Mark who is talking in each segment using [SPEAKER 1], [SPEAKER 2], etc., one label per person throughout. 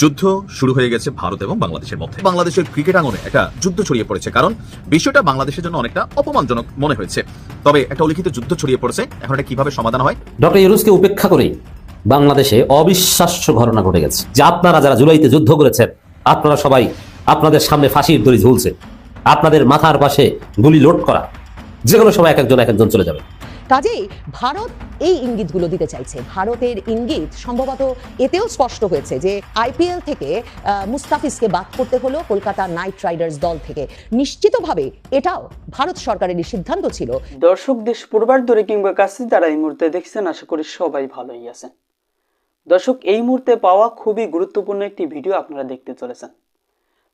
[SPEAKER 1] যুদ্ধ শুরু হয়ে গেছে ভারত এবং বাংলাদেশের মধ্যে। বাংলাদেশের ক্রিকেট আঙ্গনে একটা যুদ্ধ ছড়িয়ে পড়েছে, কারণ বিষয়টা বাংলাদেশের জন্য অনেকটা অপমানজনক মনে হয়েছে। তবে একটা উল্লিখিত যুদ্ধ ছড়িয়ে পড়েছে, এখন এটা কীভাবে সমাধান হয়?
[SPEAKER 2] ডক্টর ইউনুসকে উপেক্ষা করেই বাংলাদেশে অবিশ্বাস্য ঘটনা ঘটে গেছে। যে আপনারা যারা জুলাইতে যুদ্ধ করেছেন, আপনারা সবাই আপনাদের সামনে ফাঁসির দড়ি ঝুলছে। আপনাদের মাথার পাশে গুলি লোড করা। যে কোনো সময় এক একজন এক একজন চলে যাবে।
[SPEAKER 3] কাজেই ভারত এই ইঙ্গিতগুলো দিতে চাইছে। ভারতের ইঙ্গিত সম্ভবত এতেও স্পষ্ট হয়েছে যে আইপিএল থেকে মুস্তাফিজকে বাদ করতে হলো কলকাতা নাইট রাইডার্স দল থেকে। নিশ্চিতভাবে এটাও ভারত সরকারেরই সিদ্ধান্ত ছিল।
[SPEAKER 4] দর্শক দেশ পূর্বার দূরে কিংবা কাছে যারা এই মুহূর্তে দেখছেন আশা করি সবাই ভালোই আছেন। দর্শক এই মুহূর্তে পাওয়া খুবই গুরুত্বপূর্ণ একটি ভিডিও আপনারা দেখতে চলেছেন।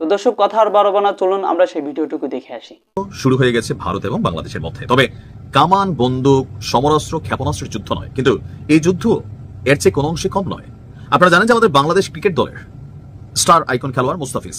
[SPEAKER 4] তো দর্শক, কথা আর বারবার না, চলুন আমরা সেই ভিডিওটুকু দেখে আসি।
[SPEAKER 1] শুরু হয়ে গেছে ভারত এবং বাংলাদেশের মধ্যে। তবে কামান, বন্দুক, সমরাস্ত্র, ক্ষেপণাস্ত্রের যুদ্ধ নয়, কিন্তু এই যুদ্ধ এর চেয়ে কোনো অংশে কম নয়। আপনারা জানেন যে আমাদের বাংলাদেশ ক্রিকেট দলের স্টার আইকন খেলোয়াড় মুস্তাফিজ।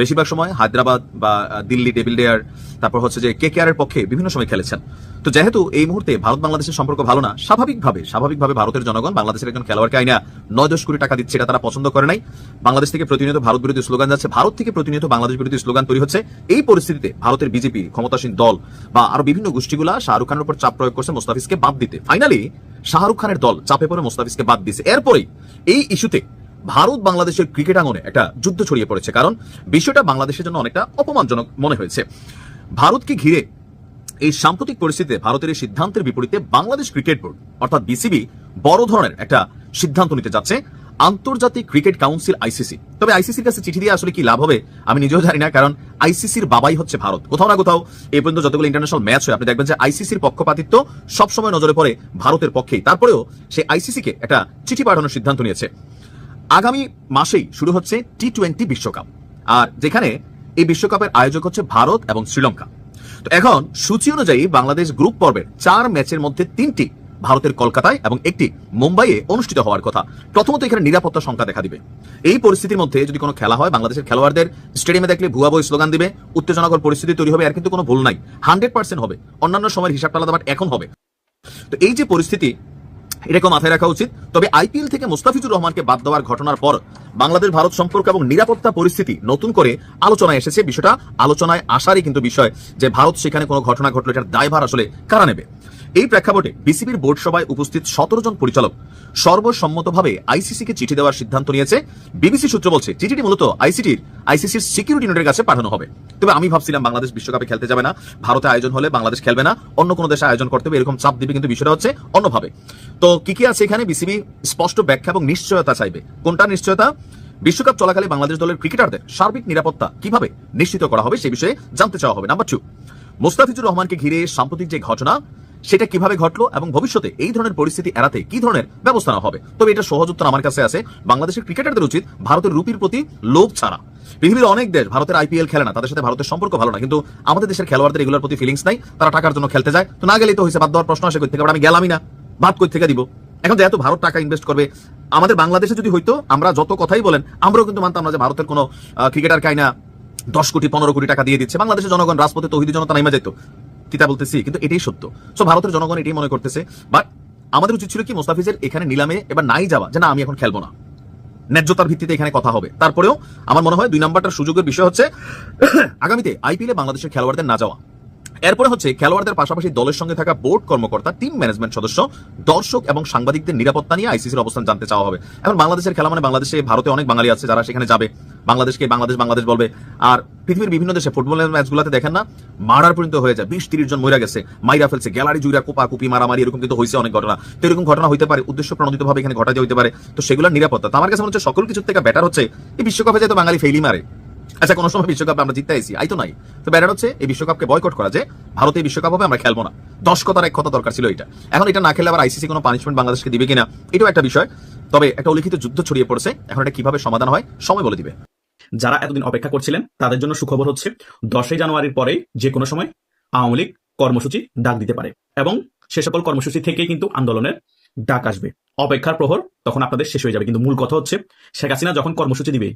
[SPEAKER 1] বেশিরভাগ সময় হায়দ্রাবাদ বা দিল্লি ডেভিল ডেয়ার, তারপর হচ্ছে যে কে এর পক্ষে বিভিন্ন সময় খেলেছেন। তো যেহেতু এই মুহূর্তে ভারত বাংলাদেশের সম্পর্ক ভালো না, স্বাভাবিকভাবে স্বাভাবিকভাবে ভারতের জনগণ বাংলাদেশের একজন খেলোয়াড়কে আইনা নয় দশ কোটি টাকা দিচ্ছে, এটা তারা পছন্দ করে নাই। বাংলাদেশ থেকে প্রতিনিয়ত ভারত বিরোধী স্লোগান যাচ্ছে, ভারত থেকে প্রতিনিয়ত বাংলাদেশ বিরোধী স্লোগান তৈরি হচ্ছে। এই পরিস্থিতিতে ভারতের বিজেপি ক্ষমতাসীন দল বা আরও বিভিন্ন গোষ্ঠীগুলা শাহরুখ খানের উপর চাপ প্রয়োগ করছে, মোস্তাফিজকে বাদ দিতে। ফাইনালি শাহরুখ খানের দল চাপে পড়ে মোস্তাফিজকে বাদ দিছে। এরপরেই এই ইস্যুতে ভারত বাংলাদেশের ক্রিকেট আঙ্গনে একটা যুদ্ধ ছড়িয়ে পড়েছে, কারণ বিষয়টা বাংলাদেশের জন্য অনেকটা অপমানজনক মনে হয়েছে। ভারতকে ঘিরে এই সাম্প্রতিক পরিস্থিতিতে ভারতের এই সিদ্ধান্তের বিপরীতে বাংলাদেশ ক্রিকেট বোর্ড, অর্থাৎ বিসিবি, বড় ধরনের একটা সিদ্ধান্ত নিতে যাচ্ছে, আন্তর্জাতিক ক্রিকেট কাউন্সিল আইসিসি। তবে আইসিসির কাছে চিঠি দিয়ে আসলে কি লাভ হবে, আমি নিজেও জানি না, কারণ আইসিসির বাবাই হচ্ছে ভারত। কোথাও না কোথাও এই পর্যন্ত যতগুলো ইন্টারন্যাশনাল ম্যাচ হয়, আপনি দেখবেন যে আইসিসির পক্ষপাতিত্ব সবসময় নজরে পড়ে ভারতের পক্ষেই। তারপরেও সেই আইসিসিকে একটা চিঠি পাঠানোর সিদ্ধান্ত নিয়েছে। আগামী মাসেই শুরু হচ্ছে টি টোয়েন্টি বিশ্বকাপ। আর যেখানে এই বিশ্বকাপের আয়োজক হচ্ছে ভারত এবং শ্রীলঙ্কা। এখন, সূচি অনুযায়ী বাংলাদেশ গ্রুপ পর্বের চার ম্যাচের মধ্যে তিনটি ভারতের কলকাতায় এবং একটি মুম্বাইয়ে অনুষ্ঠিত হওয়ার কথা। প্রথমত এখানে নিরাপত্তা সংখ্যা দেখা দিবে। এই পরিস্থিতির মধ্যে যদি কোনো খেলা হয়, বাংলাদেশের খেলোয়াড়দের স্টেডিয়ামে দেখলে ভুয়া বই স্লোগান দিবে, উত্তেজনাকর পরিস্থিতি তৈরি হবে, আর কিন্তু কোনো ভুল নাই। হান্ড্রেড পার্সেন্ট হবে। অন্যান্য সময়ের হিসাবটা আলাদা বাট এখন হবে। তো এই যে পরিস্থিতি এটাকে মাথায় রাখা উচিত। তবে আইপিএল থেকে মুস্তাফিজুর রহমানকে বাদ দেওয়ার ঘটনার পর বাংলাদেশ, ভারত সম্পর্ক এবং নিরাপত্তা পরিস্থিতি নতুন করে আলোচনায় এসেছে। বিষয়টা আলোচনায় আসারই কিন্তু বিষয় যে ভারত সেখানে কোনো ঘটনা ঘটলো এটার দায়ভার আসলে কারা নেবে? এই প্রেক্ষাপটে বিসিবির বোর্ড সভায় উপস্থিত সতেরো জন পরিচালক সর্বসম্মতভাবে আইসিসিকে চিঠি দেওয়ার সিদ্ধান্ত নিয়েছে। বিবিসি সূত্র বলছে, চিঠিটি মূলত আইসিটির, আইসিসির সিকিউরিটি ইউনিটের কাছে পাঠানো হবে। তবে আমি ভাবছিলাম বাংলাদেশ বিশ্বকাপে খেলতে যাবে না, ভারতে আয়োজন হলে বাংলাদেশ খেলবে না, অন্য কোনো দেশে আয়োজন করতে হবে, এরকম চাপ দিবে কিন্তু বিষয়টা হচ্ছে অন্যভাবে। তো কি কি আছে এখানে? বিসিবি স্পষ্ট ব্যাখ্যা এবং নিশ্চয়তা চাইবে। কোনটা নিশ্চয়তা? বিশ্বকাপ চলাকালে বাংলাদেশ দলের ক্রিকেটারদের সার্বিক নিরাপত্তা কীভাবে নিশ্চিত করা হবে সে বিষয়ে জানতে চাওয়া হবে। নাম্বার টু মোস্তাফিজুর রহমানকে ঘিরে সাম্প্রতিক যে ঘটনা সেটা কীভাবে ঘটলো এবং ভবিষ্যতে এই ধরনের পরিস্থিতি এড়াতে কি ধরনের ব্যবস্থা নেওয়া হবে? তবে এটা সহজ উত্তর আমার কাছে আছে, বাংলাদেশের ক্রিকেটারদের উচিত ভারতের রুপির প্রতি লোভ ছাড়া। পৃথিবীর অনেক দেশ ভারতের আইপিএল খেলে না, তাদের সাথে ভারতের সম্পর্ক ভালো না, কিন্তু আমাদের দেশের খেলোয়াড়দের এগুলোর প্রতি ফিলিংস নাই, তারা টাকার জন্য খেলতে যায়। তো না গেলেই তো হয়েছে, বাদ দেওয়ার প্রশ্ন আসে কই থেকে আমি গেলামই না। বাদ কই থেকে দিব? এখন যেহেতু ভারত টাকা ইনভেস্ট করবে, আমাদের বাংলাদেশে যদি হইতো, আমরা যত কথাই বলেন, আমরাও কিন্তু মানতাম না যে ভারতের কোনো ক্রিকেটার কাইনা দশ কোটি, পনেরো কোটি টাকা দিয়ে দিচ্ছে। বাংলাদেশের জনগণ, রাজপথে তহিদি জনতা নাইমা যেত তিতা বলতেছি, কিন্তু এটাই সত্য। সো ভারতের জনগণ এটাই মনে করতেছে। বাট আমাদের উচিত ছিল কি, মোস্তাফিজের এখানে নিলামে এবার নাই যাওয়া, যে না, আমি এখন খেলব না। ন্যায্যতার ভিত্তিতে এখানে কথা হবে। তারপরেও আমার মনে হয় দুই নাম্বারটার সুযোগের বিষয় হচ্ছে, আগামীতে আইপিএলে বাংলাদেশের খেলোয়াড়দের না যাওয়া। এরপরে হচ্ছে খেলোয়াড়দের পাশাপাশি দলের সঙ্গে থাকা বোর্ড কর্মকর্তা টিম ম্যানেজমেন্ট সদস্য, দর্শক এবং সাংবাদিকদের নিরাপত্তা নিয়ে আইসিসির অবস্থান জানতে চাওয়া হবে। এখন বাংলাদেশের খেলা মানে বাংলাদেশে, ভারতে অনেক বাঙালি আছে যারা সেখানে যাবে। বাংলাদেশকে বাংলাদেশ বাংলাদেশ বলবে। আর পৃথিবীর বিভিন্ন দেশে ফুটবলের ম্যাচগুলোতে দেখেন না, মারার পর্যন্ত হয়ে যায়। বিশ তিরিশ জন মরে গেছে, মাইরা ফেলছে, গ্যালারি জুইরা কোপা কুপি, মারামারি এরকম কিন্তু হয়েছে অনেক ঘটনা। তো এরকম ঘটনা হইতে পারে, উদ্দেশ্য প্রণোদিত ভাবে এখানে ঘটাতে হইতে পারে। তো সেগুলোর নিরাপত্তা, তো আমার কাছে মনে হচ্ছে সকল কিছুর থেকে বেটার হচ্ছে। এই বিশ্বকাপে যেহেতু বাঙালি ফেইলি মারে আচ্ছা কোনো সময় বিশ্বকাপে আমরা জিততে আইছি, আই তো নাই। তো ব্যাটার হচ্ছে, এই বিশ্বকাপকে বয়কট করা যে ভারতে বিশ্বকাপ হবে, আমরা খেলব না। দশ কথার এক কথা দরকার ছিল এটা। এখন এটা না খেলে আবার আইসিসি কোনো পানিশমেন্ট বাংলাদেশকে দিবে কিনা, এটাও একটা বিষয়। তবে একটা উল্লিখিত যুদ্ধ ছড়িয়ে পড়ছে, এখন এটা কীভাবে সমাধান হয়, সময় বলে দিবে।
[SPEAKER 5] যারা এতদিন অপেক্ষা করছিলেন, তাদের জন্য সুখবর হচ্ছে, দশই জানুয়ারির পরে যে কোনো সময় আওয়ামী লীগ কর্মসূচি ডাক দিতে পারে এবং সে সকল কর্মসূচি থেকেই কিন্তু আন্দোলনের ডাক আসবে। অপেক্ষার প্রহর তখন আপনাদের শেষ হয়ে যাবে, কিন্তু মূল কথা হচ্ছে, শেখ হাসিনা যখন কর্মসূচি দিবে,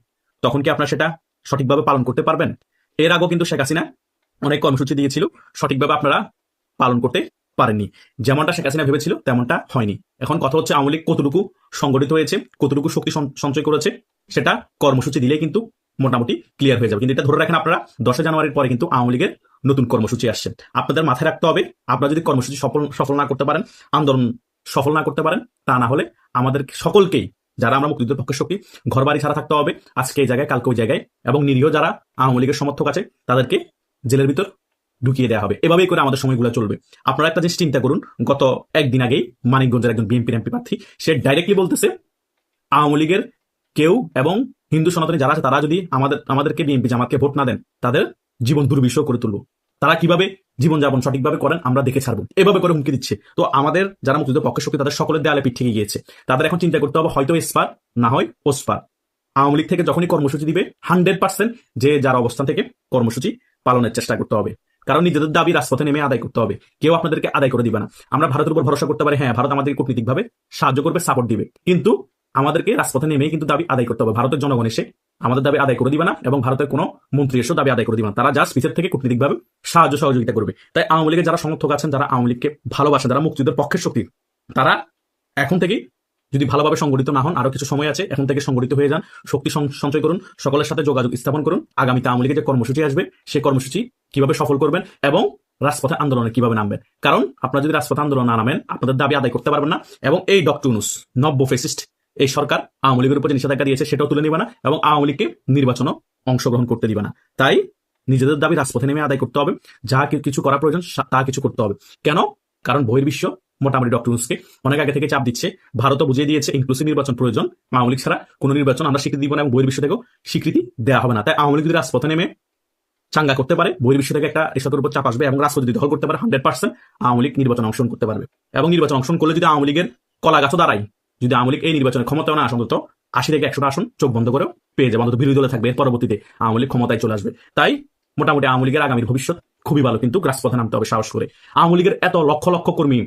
[SPEAKER 5] তখন কি আপনারা সেটা সঠিকভাবে পালন করতে পারবেন? এর আগেও কিন্তু শেখ হাসিনা অনেক কর্মসূচি দিয়েছিল, সঠিকভাবে আপনারা পালন করতে পারেননি। যেমনটা শেখ হাসিনা ভেবেছিল, তেমনটা হয়নি। এখন কথা হচ্ছে আওয়ামী লীগ কতটুকু সংগঠিত হয়েছে, কতটুকু শক্তি সঞ্চ- সঞ্চয় করেছে, সেটা কর্মসূচি দিলে কিন্তু মোটামুটি ক্লিয়ার হয়ে যাবে। কিন্তু এটা ধরে রাখেন আপনারা, দশই জানুয়ারির পরে কিন্তু আওয়ামী লীগের নতুন কর্মসূচি আসছে। আপনাদের মাথায় রাখতে হবে, আপনারা যদি কর্মসূচি সফল সফল না করতে পারেন, আন্দোলন সফল না করতে পারেন, তা না হলে আমাদের সকলকেই যারা আমরা মুক্তিযুদ্ধের পক্ষের শক্তি ঘর বাড়ি ছাড়া থাকতে হবে, আজকে এই জায়গায়, কালকে ওই জায়গায়, এবং নিরীহ যারা আওয়ামী লীগের সমর্থক আছে, তাদেরকে জেলের ভিতর ঢুকিয়ে দেওয়া হবে। এভাবেই করে আমাদের সময়গুলো চলবে। আপনারা একটা জিনিস চিন্তা করুন, গত একদিন আগেই মানিকগঞ্জের একজন বিএনপির এমপি প্রার্থী, সে ডাইরেক্টলি বলতেছে, আওয়ামী লীগের কেউ এবং হিন্দু সনাতনী যারা আছে, তারা যদি আমাদের, আমাদেরকে বিএনপি জামাতকে ভোট না দেন, তাদের জীবন দুর্বিষহ করে তুলব। তারা কীভাবে জীবনযাপন সঠিকভাবে করেন, আমরা দেখে ছাড়বো। এভাবে করে হুমকি দিচ্ছে। তো আমাদের যারা মুক্তিযুদ্ধ পক্ষের শক্তি, তাদের সকলের দেয়ালে পিঠ থেকে গিয়েছে। তাদের এখন চিন্তা করতে হবে, হয়তো এসপার, না হয় ওসপার। আওয়ামী লীগ থেকে যখনই কর্মসূচি দিবে, হান্ড্রেড পার্সেন্ট যে যার অবস্থান থেকে কর্মসূচি পালনের চেষ্টা করতে হবে। কারণ নিজেদের দাবি রাজপথে নেমে আদায় করতে হবে। কেউ আপনাদেরকে আদায় করে দিবে না। আমরা ভারতের উপর ভরসা করতে পারি হ্যাঁ ভারত আমাদেরকে কূটনীতিকভাবে সাহায্য করবে, সাপোর্ট দিবে। কিন্তু আমাদেরকে রাজপথে নেমেই কিন্তু দাবি আদায় করতে হবে। ভারতের জনগণ এসে আমাদের দাবি আদায় করে দিবে না এবং ভারতের কোনো মন্ত্রী এসেও দাবি আদায় করে দিবে না। তারা জাস্ট পিছের থেকে কূটনীতিকভাবে সাহায্য সহযোগিতা করবে। তাই আওয়ামী লীগের যারা সমর্থক আছেন, যারা আওয়ামী লীগকে ভালোবাসেন, যারা মুক্তিযুদ্ধের পক্ষের শক্তি, তারা এখন থেকেই যদি ভালোভাবে সংগঠিত না হন, আরও কিছু সময় আছে, এখন থেকে সংগঠিত হয়ে যান, শক্তি সঞ্চয় করুন, সকলের সাথে যোগাযোগ স্থাপন করুন। আগামীতে আওয়ামী লীগের যে কর্মসূচি আসবে সেই কর্মসূচি কীভাবে সফল করবেন এবং রাজপথে আন্দোলনে কীভাবে নামবেন? কারণ আপনারা যদি রাজপথে আন্দোলন না নামেন, আপনাদের দাবি আদায় করতে পারবেন না। এবং এই ডক্টুনুস নব্য ফেসিস্ট এই সরকার আওয়ামী লীগের উপর যে নিষেধাজ্ঞা দিয়েছে, সেটাও তুলে নিবে না এবং আওয়ামী লীগকে নির্বাচনও অংশগ্রহণ করতে দিবে না। তাই নিজেদের দাবি রাজপথে নেমে আদায় করতে হবে। যা কিছু করা প্রয়োজন তা কিছু করতে হবে। কেন? কারণ বহির্বিশ্ব, মোটামুটি ডক্টর ইউনুসকে অনেক আগে থেকে চাপ দিচ্ছে। ভারতও বুঝিয়ে দিয়েছে ইনক্লুসিভ নির্বাচন প্রয়োজন। আওয়ামী লীগ ছাড়া কোনো নির্বাচন আমরা স্বীকৃতি দিব না এবং বহির্বিশ্ব থেকেও স্বীকৃতি দেওয়া হবে না। তাই আওয়ামী লীগ যদি রাজপথে নেমে চাঙ্গা করতে পারে, বহির্বিশ্ব থেকে একটা এসবের উপর চাপ আসবে এবং রাষ্ট্র যদি দখল করতে পারে হান্ড্রেড পার্সেন্ট আওয়ামী লীগ নির্বাচন অংশগ্রহণ করতে পারবে। এবং নির্বাচন অংশগ্রহণ করলে যদি আওয়ামী লীগের কলা গাছও দাঁড়ায় যদি আওয়ামী লীগ এই নির্বাচনে ক্ষমতাও না আসন অন্তত আশি থেকে একশোটা আসন চোখ বন্ধ করেও পেয়ে যাবে। অন্তত বিরোধী দলে থাকবে। এর পরবর্তীতে আওয়ামী লীগ ক্ষমতায় চলে আসবে। তাই মোটামুটি আওয়ামী লীগের আগামীর ভবিষ্যৎ খুবই ভালো, কিন্তু রাজপথে নামতে হবে সাহস করে। আওয়ামী লীগের এত লক্ষ লক্ষ কর্মী,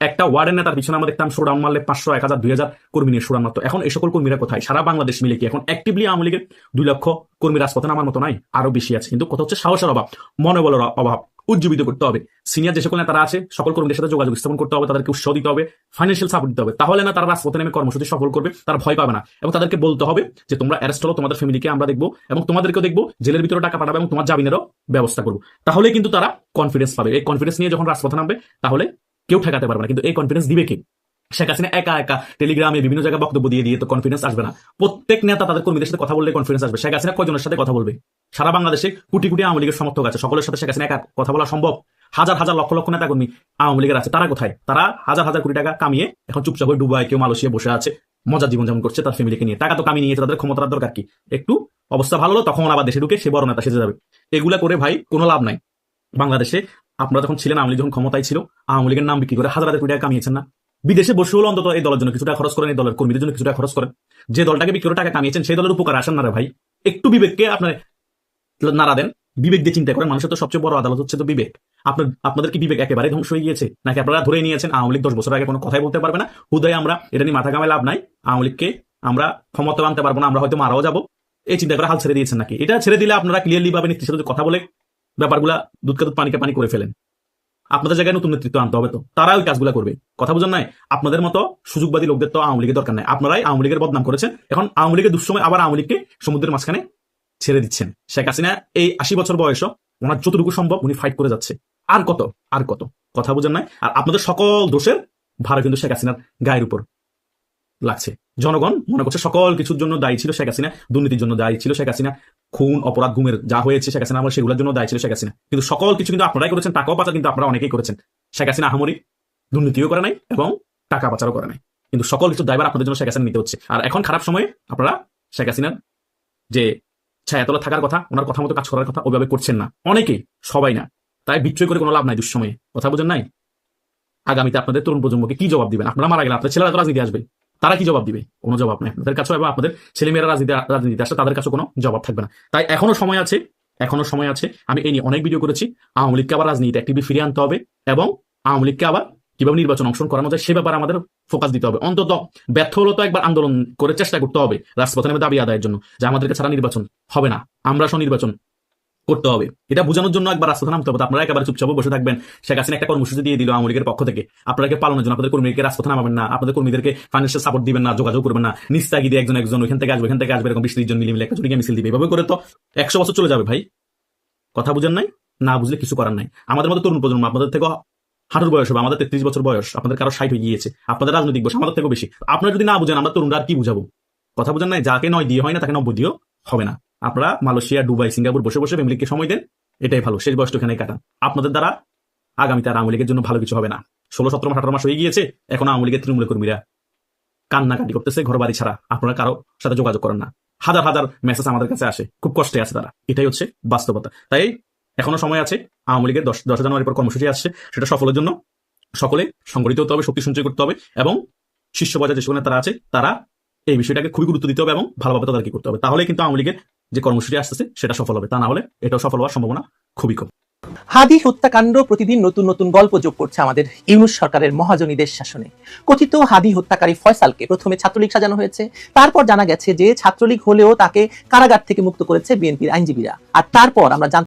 [SPEAKER 5] একটা ওয়ার্ডের নেতার পিছনে আমরা দেখতাম শোডাউন মারলে পাঁচশো, এক হাজার, দুই হাজার কর্মী নিয়ে শোডাউন মারতো। এখন এই সকল কর্মীরা কোথায়? সারা বাংলাদেশ মিলে কি এখন অ্যাক্টিভলি আওয়ামী লীগের দুই লক্ষ কর্মী রাজপথে নামার মতো নাই? আরও বেশি আছে। কিন্তু কথা হচ্ছে সাহসের অভাব, মনোবলের অভাব। উজ্জীবিত করতে হবে। সিনিয়র যে সকল নেতারা আছে, সকল কর্মীদের সাথে যোগাযোগ স্থাপন করতে হবে, তাদেরকে উৎসাহ দিতে হবে ফাইন্যান্সিয়াল সাপোর্ট দিতে হবে। তাহলে না তারা রাজপথে নেমে কর্মসূচি সফল করবে, তারা ভয় পাবে না। এবং তাদেরকে বলতে হবে যে, তোমরা অ্যারেস্ট হলো, তোমাদের ফ্যামিলিকে আমরা দেখব এবং তোমাদেরকেও দেখব, জেলের ভিতরে টাকা পাঠাবে এবং তোমার জামিনেরও ব্যবস্থা করব। তাহলে কিন্তু তারা কনফিডেন্স পাবে। এই কনফিডেন্স নিয়ে যখন রাজপথে নামবে, তাহলে কেউ ঠেকাতে পারবে না। কিন্তু এই কনফিডেন্স দিবে কি? শেখ হাসিনা একা একা টেলিগ্রামে বিভিন্ন জায়গায় বক্তব্য দিয়ে দিয়ে তো কনফিডেন্স আসবে না। প্রত্যেক নেতা তাদের কর্মীদের সাথে কথা বললে কনফিডেন্স আসবে। শেখ হাসিনা কয়জনের সাথে কথা বলবে? সারা বাংলাদেশে কোটি কোটি আওয়ামী লীগের সমর্থক আছে। সকলের সাথে শেখ হাসিনা একা কথা বলা সম্ভব। হাজার হাজার লক্ষ লক্ষ নেতা কর্মী আওয়ামী লীগের আছে। তারা কোথায়? তারা হাজার হাজার কোটি টাকা কামিয়ে এখন চুপচাপ হয়ে ডুবাই কেউ মালয়েশিয়া বসে আছে। মজার জীবনযাপন করছে তার ফ্যামিলিকে নিয়ে। টাকা তো কামিয়ে নিয়েছে, তাদের ক্ষমতার দরকার কি? একটু অবস্থা ভালো হলো, তখন আবার দেশে ঢুকে সে বড় নেতা সেজে যাবে। এগুলা করে ভাই কোনো লাভ নাই। বাংলাদেশে আপনারা যখন ছিলেন, আওয়ামী লীগ যখন ক্ষমতায় ছিল, আওয়ামী লীগের নাম বিক্রি করে হাজার হাজার কোটি টাকা কামিয়েছেন না? বিদেশে বসে হলো অন্তত এই দলের জন্য কিছুটা খরচ করেন, এই দলের কর্মীদের জন্য কিছুটা খরচ করেন। যে দলটাকে বিক্রি করে টাকা কামিয়েছেন, সেই দলের উপকার আসেন না রে ভাই। একটু বিবেককে আপনার নাড়া দেন। বিবেক দিয়ে চিন্তা করেন, মানুষের তো সবচেয়ে বড় আদালত হচ্ছে তো বিবেক। আপনার, আপনাদের কি বিবেক একেবারে ধ্বংস হয়ে গিয়েছে? নাকি আপনারা ধরে নিয়েছেন আওয়ামী লীগ দশ বছর আগে কোনো কথাই বলতে পারবে না? হুদয় আমরা, এটা নিয়ে মাথা কামায় লাভ নাই। আওয়ামী লীগকে আমরা ক্ষমতা আনতে পারব না, আমরা হয়তো মারাও যাব। এই চিন্তা করে হাল ছেড়ে দিয়েছেন নাকি? এটা ছেড়ে দিলে আপনারা ক্লিয়ারলি ভাবে নীতির সাথে কথা বলে ব্যাপারগুলা দুধকে দুধ পানিকে পানি করে ফেলেন। আপনাদের জায়গায় নতুন নেতৃত্ব আনতে হবে তো। তারা ওই কাজগুলো করবে। কথা বুঝেন নাই? আপনাদের মতো সুযোগবাদী লোকদের তো আওয়ামী লীগের দরকার নাই। আপনারাই আওয়ামী লীগের বদনাম করেছেন। এখন আওয়ামী লীগের দুঃসময় আবার আওয়ামী লীগকে সমুদ্রের মাঝখানে ছেড়ে দিচ্ছেন। শেখ হাসিনা এই আশি বছর বয়সও ওনার যতটুকু সম্ভব উনি ফাইট করে যাচ্ছে। আর কত? আর কত? কথা বুঝেন নাই? আর আপনাদের সকল দোষের ভার কিন্তু শেখ হাসিনার গায়ের উপর লাগছে। জনগণ মনে করছে সকল কিছুর জন্য দায়ী ছিল শেখ হাসিনা, দুর্নীতির জন্য দায়ী ছিল শেখ হাসিনা, খুন, অপরাধ, গুমের যা হয়েছে শেখ হাসিনা আমার সেগুলোর জন্য দায়ী ছিল শেখ হাসিনা। কিন্তু সকল কিছু কিন্তু আপনারাই করেছেন, টাকাও পাচার কিন্তু আপনারা অনেকেই করেছেন। শেখ হাসিনা আহামরি দুর্নীতিও করে নাই এবং টাকা পাচারও করে নাই। কিন্তু সকল কিছু দায়বার আপনাদের জন্য শেখ হাসিনা নিতে হচ্ছে। আর এখন খারাপ সময়ে আপনারা শেখ হাসিনার যে ছায়াতলা থাকার কথা, ওনার কথা মতো কাজ করার কথা ওইভাবে করছেন না। অনেকেই সবাই না। তাই বিক্রয় করে কোনো লাভ নাই দুঃসময়ে। কথা বোঝেন নাই? আগামীতে আপনাদের তরুণ প্রজন্মকে কি জবাব দিবেন? আপনারা মারা গেলে আপনার ছেলেরা তো রাজনীতি আসবে। তারা কি জবাব দিবে? কোনো জবাব নেই। আপনাদের কাছে এবং আপনাদের ছেলেমেয়েরা রাজনীতি রাজনীতি আসলে তাদের কাছে কোনো জবাব থাকবে না। তাই এখনও সময় আছে, এখনও সময় আছে। আমি এই নিয়ে অনেক ভিডিও করেছি। আওয়ামী লীগকে আবার রাজনীতি অ্যাক্টিভলি ফিরিয়ে আনতে হবে এবং আওয়ামী লীগকে আবার কীভাবে নির্বাচন অংশগ্রহণ করানো যায়, সে ব্যাপারে আমাদের ফোকাস দিতে হবে। অন্তত ব্যর্থ হলো তো একবার আন্দোলন করে চেষ্টা করতে হবে রাজপথে নেমে দাবি আদায়ের জন্য, যে আমাদেরকে ছাড়া নির্বাচন হবে না। আমরা সহ নির্বাচন করতে হবে। এটা বোঝানোর জন্য একবার রাজপথে নামতে হবে। আপনারা একেবারে চুপচাপ বসে থাকবেন। শেখ হাসিনা একটা কর্মসূচি দিয়ে দিল আওয়ামী লীগের পক্ষ থেকে। আপনাকে পালনের জন্য আপনাদের কর্মীকে রাজপথে নামাবেন না। আপনাদের কর্মীদেরকে ফাইন্যান্সিয়াল সাপোর্ট দিবেন না, যোগাযোগ করবেন না। নিস্তাগি দিয়ে একজন একজন ওইখান থেকে আসবে এখান থেকে আসবে, এরকম বিশ জন মিলে মিলে একটা জুড়ে মিছিল দিবে। এভাবে করে তো একশো বছর চলে যাবে ভাই। কথা বুঝেন নাই? না বুঝলে কিছু করার নাই। আমাদের মতো তরুণ প্রজন্ম, আপনাদের থেকে হাঁটুর বয়স হবে, আমাদের তেত্রিশ বছর বয়স, আপনাদের কারও ষাট হয়ে গিয়েছে, আপনাদের রাজনৈতিক বয়স, আমাদের থেকেও বেশি। আপনারা যদি না বুঝেন, আমরা তরুণরা আর কি বুঝাবো? কথা বুঝেন নাই, যাকে নয় দিয়ে হয় না, তাকে নব্বই দিয়েও হবে না। আপনারা মালয়েশিয়া, দুবাই, সিঙ্গাপুর বসে বসে ফ্যামিলিকে সময় দেন, এটাই ভালো, শেষ বয়সটা এখানে কাটান। আপনাদের দ্বারা আগামীতে আর আওয়ামী জন্য ভালো কিছু হবে না। ষোলো, সতেরো মাস, আঠারো মাস হয়ে গিয়েছে, এখন আওয়ামী লীগের তৃণমূল কর্মীরা কান্নাকাটি করতেছে ঘর বাড়ি ছাড়া। আপনারা কারও সাথে যোগাযোগ করেন না। হাজার হাজার মেসেজ আমাদের কাছে আসে, খুব কষ্টে আছে তারা। এটাই হচ্ছে বাস্তবতা। তাই এখনও সময় আছে, আওয়ামী লীগের দশ দশ জানুয়ারি পর কর্মসূচি আসছে, সেটা সফলের জন্য সকলে সংগঠিত হতে হবে, শক্তি সঞ্চয় করতে হবে এবং শীর্ষ পর্যায়ে যে সকল নেতারা আছে, তারা এই বিষয়টাকে খুবই গুরুত্ব দিতে হবে এবং ভালোভাবে তাদেরকে করতে হবে। তাহলে কিন্তু আওয়ামী লীগের যে কর্মসূচি আসতেছে, সেটা সফল হবে। তা না হলে এটাও সফল হওয়ার সম্ভাবনা খুবই কম।
[SPEAKER 6] হাদি হত্যাকাণ্ড প্রতিদিন নতুন নতুন গল্প যোগ করছে আমাদের ইউনুস সরকারের মহাজনীদের শাসনে। কথিত হাদি হত্যাকারী ফয়সালকে প্রথমে ছাত্রলীগ সাজানো হয়েছে, তারপর জানা গেছে যে ছাত্রলীগ হলেও তাকে কারাগার থেকে মুক্ত করেছে বিএনপির আইনজীবীরা। আর তারপর আমরা